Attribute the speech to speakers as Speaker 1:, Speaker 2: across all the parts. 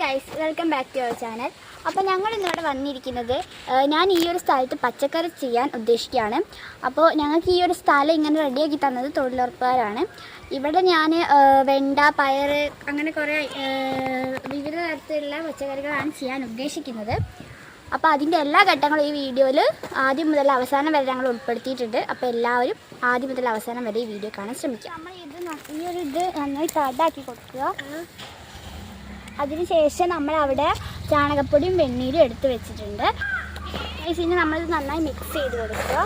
Speaker 1: Guys welcome back to our channel അപ്പോൾ ഞങ്ങൾ ഇന്നിവിടെ വന്നിരിക്കുന്നത് ഞാൻ ഈ ഒരു സ്ഥലത്ത് പച്ചക്കറി ചെയ്യാൻ ഉദ്ദേശിക്കുകയാണ്. അപ്പോൾ ഞങ്ങൾക്ക് ഈ ഒരു സ്ഥലം ഇങ്ങനെ റെഡിയാക്കി തന്നത് തൊഴിലുറപ്പുകാരാണ്. ഇവിടെ ഞാൻ വെണ്ട പയർ അങ്ങനെ കുറേ വിവിധ തരത്തിലുള്ള പച്ചക്കറികളാണ് ചെയ്യാൻ ഉദ്ദേശിക്കുന്നത്. അപ്പോൾ അതിന്റെ എല്ലാ ഘട്ടങ്ങളും ഈ വീഡിയോയിൽ ആദ്യം മുതൽ അവസാനം വരെ ഞങ്ങൾ ഉൾപ്പെടുത്തിയിട്ടുണ്ട്. അപ്പോൾ എല്ലാവരും ആദ്യം മുതൽ അവസാനം വരെ ഈ വീഡിയോ കാണാൻ ശ്രമിക്കുക. നമ്മൾ ഇത് ഈ ഒരു ഇത് നന്നായി കടാക്കി കൊടുക്കുക. അതിനുശേഷം നമ്മൾ അവിടെ ചാണകപ്പൊടിയും വെണ്ണീരും എടുത്ത് വെച്ചിട്ടുണ്ട്. ഇനി നമ്മളിത് നന്നായി മിക്സ് ചെയ്ത് കൊടുക്കുക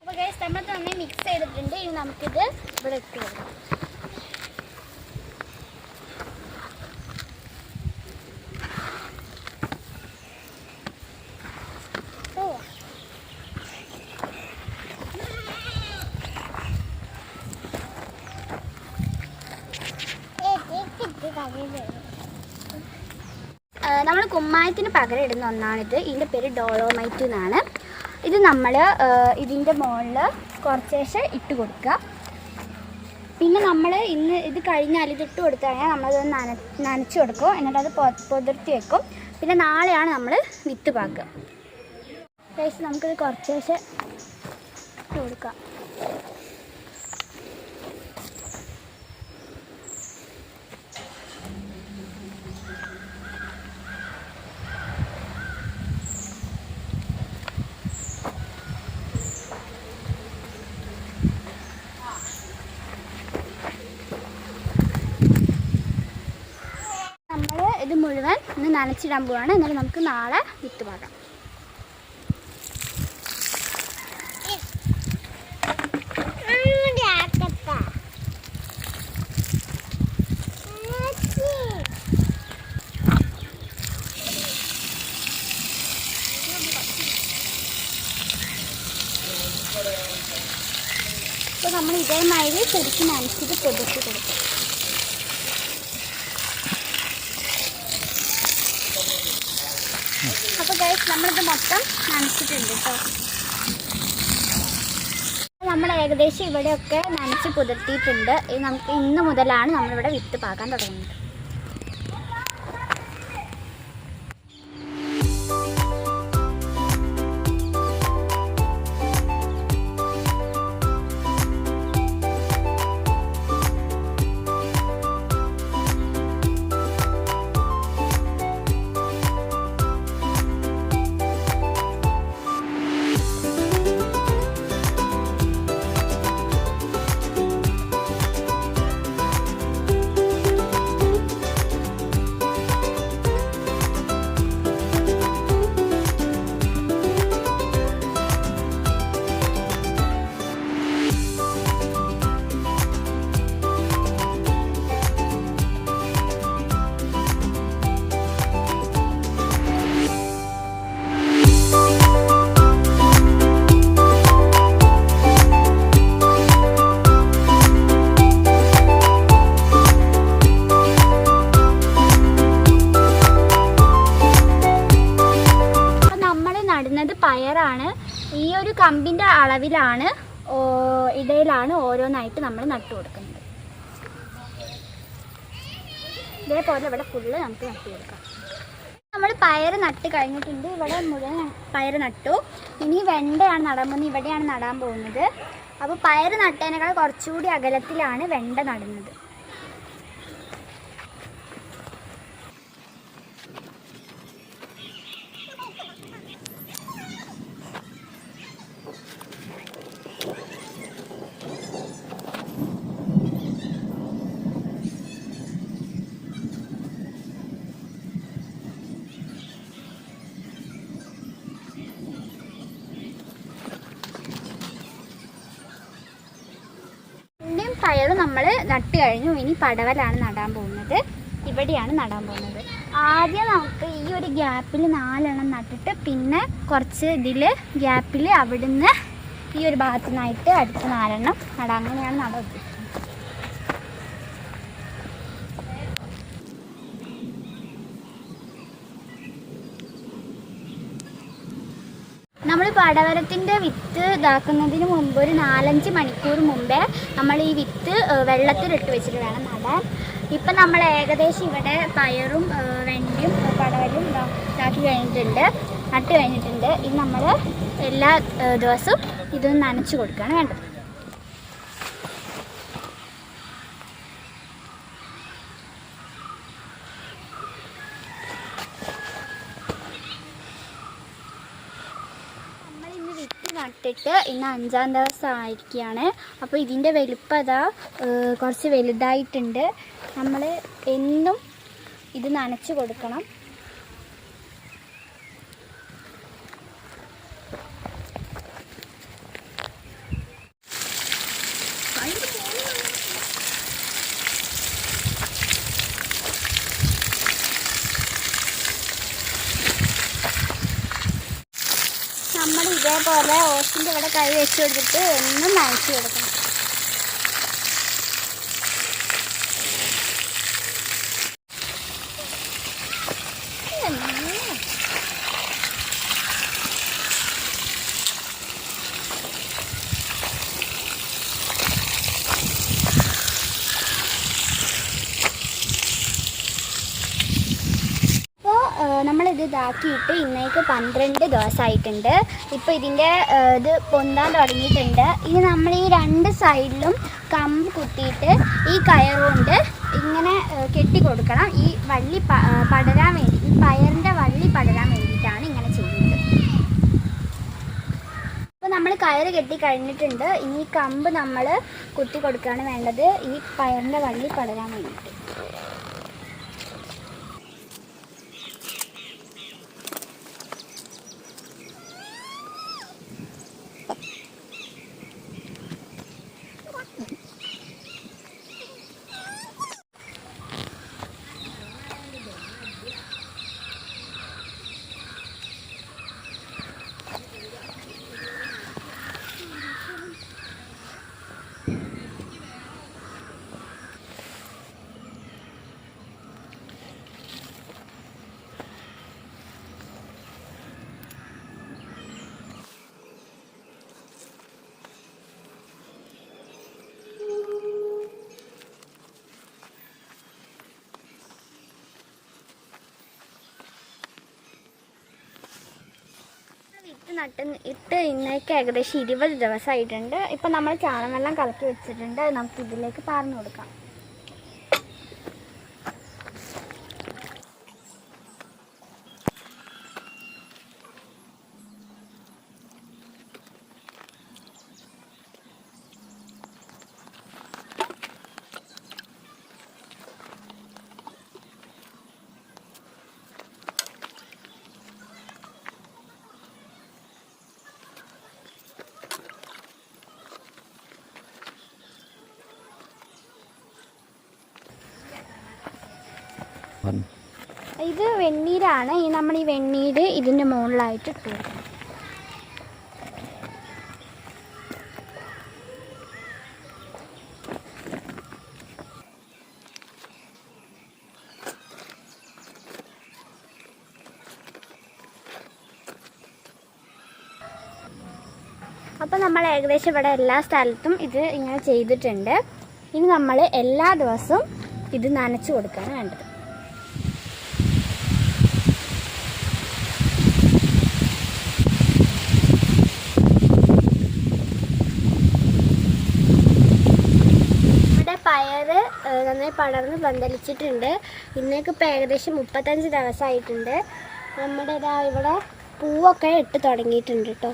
Speaker 1: അപ്പോൾ ഗൈസ് നമ്മൾ നന്നായി മിക്സ് ചെയ്തിട്ടുണ്ട് ഇനി നമുക്കിത് ഇവിടെ ഇട്ട് കൊടുക്കാം ഓ നമ്മൾ കുമ്മായത്തിന് പകരം ഇടുന്ന ഒന്നാണിത്. ഇതിന്റെ പേര് ഡോളോമൈറ്റ് എന്നാണ്. ഇത് നമ്മൾ ഇതിന്റെ മുകളിൽ കുറച്ചേശം ഇട്ട് കൊടുക്കുക. പിന്നെ നമ്മൾ ഇന്ന് ഇത് കഴിഞ്ഞാൽ ഇത് ഇട്ട് കൊടുത്തു കഴിഞ്ഞാൽ നമ്മളത് നന നനച്ച് കൊടുക്കും. എന്നിട്ട് അത് പൊതിർത്തി വെക്കും. പിന്നെ നാളെയാണ് നമ്മൾ വിത്ത് പാക്കുക നമുക്ക് നമുക്കിത് കുറച്ചേശം കൊടുക്കാം നമ്മൾ ഇത് മുഴുവൻ ഒന്ന് നനച്ചിടാൻ പോവാണ്. എന്നിട്ട് നമുക്ക് നാളെ വിത്ത് പാകാം അപ്പോൾ നമ്മൾ ഇതേമാതിരി ശരിക്കും നനച്ചിട്ട് പൊതിച്ച് കൊടുക്കും അപ്പോൾ ഗൈസ് നമ്മളിത് മൊത്തം നനച്ചിട്ടുണ്ട് കേട്ടോ നമ്മൾ ഏകദേശം ഇവിടെയൊക്കെ നനച്ച് പുതിർത്തിയിട്ടുണ്ട്. നമുക്ക് ഇന്ന് മുതലാണ് നമ്മളിവിടെ വിത്ത് പാകാൻ തുടങ്ങുന്നത്. അളവിലാണ് ഇടയിലാണ് ഓരോന്നായിട്ട് നമ്മൾ നട്ടു കൊടുക്കുന്നത്. ഇതേപോലെ ഇവിടെ ഫുള്ള് നമുക്ക് നട്ടു കൊടുക്കാം. നമ്മൾ പയർ നട്ട് കഴിഞ്ഞിട്ടുണ്ട്. ഇവിടെ മുഴുവൻ പയർ നട്ടു. ഇനി വെണ്ടയാണ് നടാൻ പോകുന്നത്. ഇവിടെയാണ് നടാൻ പോകുന്നത്. അപ്പോൾ പയർ നട്ടതിനേക്കാൾ കുറച്ചുകൂടി അകലത്തിലാണ് വെണ്ട നടുന്നത് പിന്നെയും പയറ് നമ്മൾ നട്ട് കഴിഞ്ഞു. ഇനി പടവലാണ് നടാൻ പോകുന്നത്. ഇവിടെയാണ് നടാൻ പോകുന്നത്. ആദ്യം നമുക്ക് ഈ ഒരു ഗ്യാപ്പിൽ നാലെണ്ണം നട്ടിട്ട് പിന്നെ കുറച്ച് ഇതിൽ ഗ്യാപ്പിൽ അവിടുന്ന് ഈ ഒരു ഭാഗത്തു നിന്നായിട്ട് അടുത്ത നാലെണ്ണം നടാം അങ്ങനെയാണ് നടാൻ ഉദ്ദേശിക്കുന്നത് നമ്മൾ പടവലത്തിന്റെ വിത്ത് ഇതാക്കുന്നതിന് മുമ്പ് ഒരു നാലഞ്ച് മണിക്കൂർ മുമ്പേ നമ്മൾ ഈ വിത്ത് വെള്ളത്തിലിട്ട് വെച്ചിട്ട് വേണം നടാൻ ഇപ്പം നമ്മൾ ഏകദേശം ഇവിടെ പയറും വെണ്ടിയും പടവലും ഇതാക്കി കഴിഞ്ഞിട്ടുണ്ട്. നട്ട് കഴിഞ്ഞിട്ടുണ്ട്. ഇത് നമ്മൾ എല്ലാ ദിവസവും ഇത് നനച്ച് കൊടുക്കുകയാണ് വേണ്ടത് നമ്മൾ ഇന്ന് വിത്ത് നട്ടിട്ട് ഇന്ന് അഞ്ചാം ദിവസം ആയിരിക്കുകയാണ് അപ്പോൾ ഇതിന്റെ വലുപ്പം കുറച്ച് വലുതായിട്ടുണ്ട്. നമ്മൾ എന്നും ഇത് നനച്ച് കൊടുക്കണം നമ്മൾ ഇതേപോലെ ഓസിന്റെ ഇവിടെ കൈ വെച്ച് കൊടുത്തിട്ട് എന്നും നനച്ച് കൊടുക്കണം അപ്പോൾ നമ്മളിത് ഇതാക്കിയിട്ട് ഇന്നേക്ക് പന്ത്രണ്ട് ദിവസമായിട്ടുണ്ട് ഇപ്പോൾ ഇതിന്റെ ഇത് പൊന്താൻ തുടങ്ങിയിട്ടുണ്ട്. ഇനി നമ്മൾ ഈ രണ്ട് സൈഡിലും കമ്പ് കുത്തിയിട്ട് ഈ കയറുകൊണ്ട് ഇങ്ങനെ കെട്ടി കൊടുക്കണം. ഈ വള്ളി പടരാൻ വേണ്ടി ഈ പയറിന്റെ വള്ളി പടരാൻ വേണ്ടിയിട്ടാണ് ഇങ്ങനെ ചെയ്യുന്നത്. അപ്പോൾ നമ്മൾ കയറ് കെട്ടി കഴിഞ്ഞിട്ടുണ്ട്. ഇനി ഈ കമ്പ് നമ്മൾ കുത്തി കൊടുക്കുകയാണ് വേണ്ടത്. ഈ പയറിന്റെ വള്ളി പടരാൻ വേണ്ടിയിട്ട്. നട്ട് ഇട്ട് ഇന്നേക്ക് ഏകദേശം ഇരുപത് ദിവസമായിട്ടുണ്ട്. ഇപ്പം നമ്മൾ ചാണകമെല്ലാം കലക്കി വെച്ചിട്ടുണ്ട്. നമുക്ക് ഇതിലേക്ക് പറഞ്ഞു കൊടുക്കാം. ഇത് വെണ്ണീരാണ്. ഈ നമ്മൾ ഈ വെണ്ണീര് ഇതിന്റെ മുകളിലായിട്ട് ഇട്ട് കൊടുക്കണം. അപ്പോൾ നമ്മൾ ഏകദേശം ഇവിടെ എല്ലാ സ്ഥലത്തും ഇത് ഇങ്ങനെ ചെയ്തിട്ടുണ്ട്. ഇനി നമ്മൾ എല്ലാ ദിവസവും ഇത് നനച്ച് കൊടുക്കുകയാണ് വേണ്ടത് ഇവിടെ പയറ് ഏഹ്, നന്നായി പടർന്ന് പന്തലിച്ചിട്ടുണ്ട് ഇന്നേക്ക് ഇപ്പോൾ ഏകദേശം മുപ്പത്തഞ്ച് ദിവസമായിട്ടുണ്ട് നമ്മുടെ ഇതാ ഇവിടെ പൂവൊക്കെ ഇട്ട് തുടങ്ങിയിട്ടുണ്ട് കേട്ടോ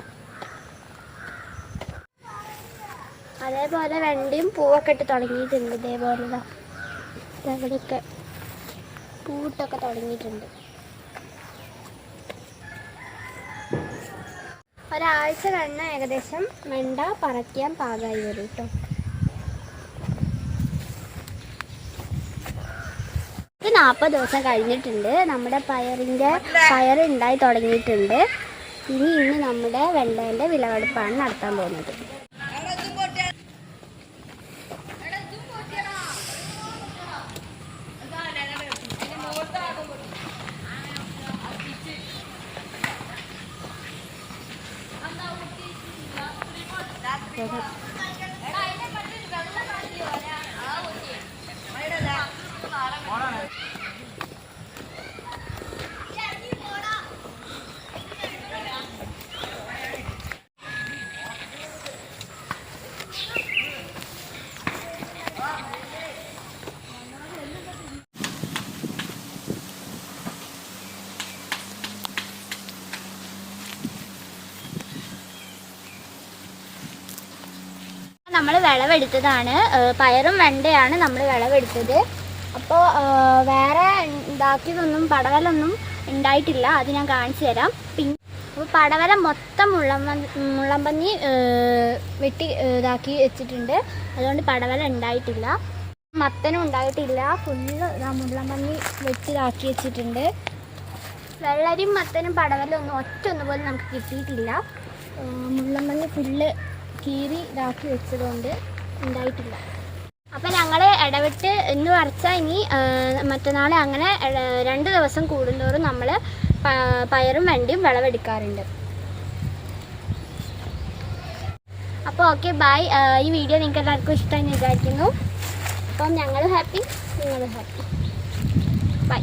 Speaker 1: അതേപോലെ വെണ്ടിയും പൂവൊക്കെ ഇട്ട് തുടങ്ങിയിട്ടുണ്ട് ഇതേപോലെ ഇവിടെയൊക്കെ പൂവിട്ടൊക്കെ തുടങ്ങിയിട്ടുണ്ട്. ഒരാഴ്ച കഴിഞ്ഞ ഏകദേശം വെണ്ട പറയ്ക്കാൻ പാകമായി വരും കേട്ടോ നാൽപ്പത് ദിവസം കഴിഞ്ഞിട്ടുണ്ട്. നമ്മുടെ പയറിന്റെ പയർ ഉണ്ടായി തുടങ്ങിയിട്ടുണ്ട്. ഇനി ഇന്ന് നമ്മുടെ വെണ്ടേന്റെ വിളവെടുപ്പാണ് നടത്താൻ പോകുന്നത്. ഇട്ടേക്കാം നമ്മൾ വിളവെടുത്തതാണ്. പയറും വെണ്ടയാണ് നമ്മൾ വിളവെടുത്തത്. അപ്പോൾ വേറെ ഇതാക്കിയതൊന്നും പടവലൊന്നും ഉണ്ടായിട്ടില്ല. അത് ഞാൻ കാണിച്ചു തരാം. പിന്നെ അപ്പോൾ പടവല മൊത്തം മുള്ളമ്പ മുള്ളമ്പന്നി വെട്ടി ഇതാക്കി വെച്ചിട്ടുണ്ട്. അതുകൊണ്ട് പടവല ഉണ്ടായിട്ടില്ല. മത്തനും ഉണ്ടായിട്ടില്ല. ഫുള്ള് മുള്ളമ്പന്നി വെട്ടി ഇതാക്കി വെച്ചിട്ടുണ്ട്. വെള്ളരിയും മത്തനും പടവലും ഒന്നും ഒറ്റ ഒന്നുപോലും നമുക്ക് കിട്ടിയിട്ടില്ല. മുള്ളമ്പന്നി ഫുള്ള് കീറി ഇതാക്കി വെച്ചതുകൊണ്ട് ഉണ്ടായിട്ടില്ല. അപ്പോൾ ഞങ്ങൾ ഇടവിട്ട് ഇന്ന് പറിച്ചാൽ ഇനി മറ്റന്നാൾ അങ്ങനെ രണ്ട് ദിവസം കൂടുന്തോറും നമ്മൾ പയറും വെണ്ടിയും വിളവെടുക്കാറുണ്ട്. അപ്പോൾ ഓക്കെ ബൈ. ഈ വീഡിയോ നിങ്ങൾക്ക് എല്ലാവർക്കും ഇഷ്ടമായി വിചാരിക്കുന്നു. അപ്പം ഞങ്ങളും ഹാപ്പി നിങ്ങളും ഹാപ്പി. ബൈ.